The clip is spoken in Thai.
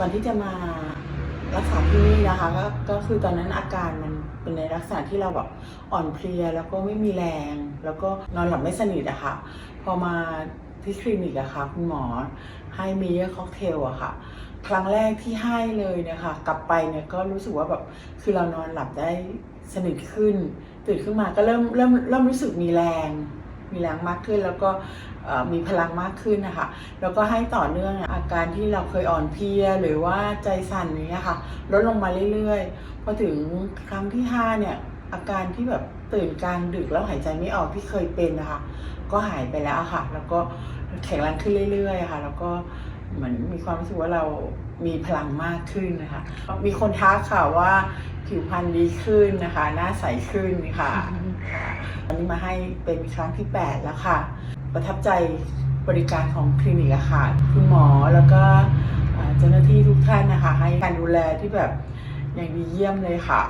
ก่อนที่จะมารักษาที่นี่นะคะก็ก็คือตอนนั้นอาการมันเป็นในลักษณะที่เราแบบอ่อนเพลียแล้วก็ไม่มีแรง แล้วก็นอนหลับไม่สนิทอะค่ะ พอมาที่คลินิกอะค่ะคุณหมอให้มีเยอร์ค็อกเทลอะค่ะ ครั้งแรกที่ให้เลยนี่ยค่ะกลับไปเนี่ยก็รู้สึกว่าแบบคือเรานอนหลับได้สนิทขึ้น ตื่นขึ้นมาก็เริ่มเริ่มเริ่มรู้สึกมีแรง มีแรงมากขึ้นแล้วก็มีพลังมากขึ้นนะคะ แล้วก็ให้ต่อเนื่องอาการที่เราเคยอ่อนเพลียหรือว่าใจสั่นอย่างเงี้ยค่ะลดลงมาเรื่อยๆ พอถึงครั้งที่ห้าเนี่ย อาการที่แบบตื่นกลางดึกแล้วหายใจไม่ออกที่เคยเป็นนะคะ ก็หายไปแล้วค่ะ แล้วก็แข็งแรงขึ้นเรื่อยๆค่ะ แล้วก็เหมือนมีความรู้สึกว่าเรามีพลังมากขึ้นนะคะ มีคนทักค่ะว่า ผิวพรรณดีขึ้นนะคะ หน้าใสขึ้นค่ะวันนี้มาให้เป็นครั้งที่ 8 แล้วค่ะ ประทับใจบริการของคลินิกอะค่ะ คุณหมอแล้วก็เอ่อเจ้าหน้าที่ทุกท่านนะคะ ให้การดูแลที่แบบอย่างดีเยี่ยมเลยค่ะ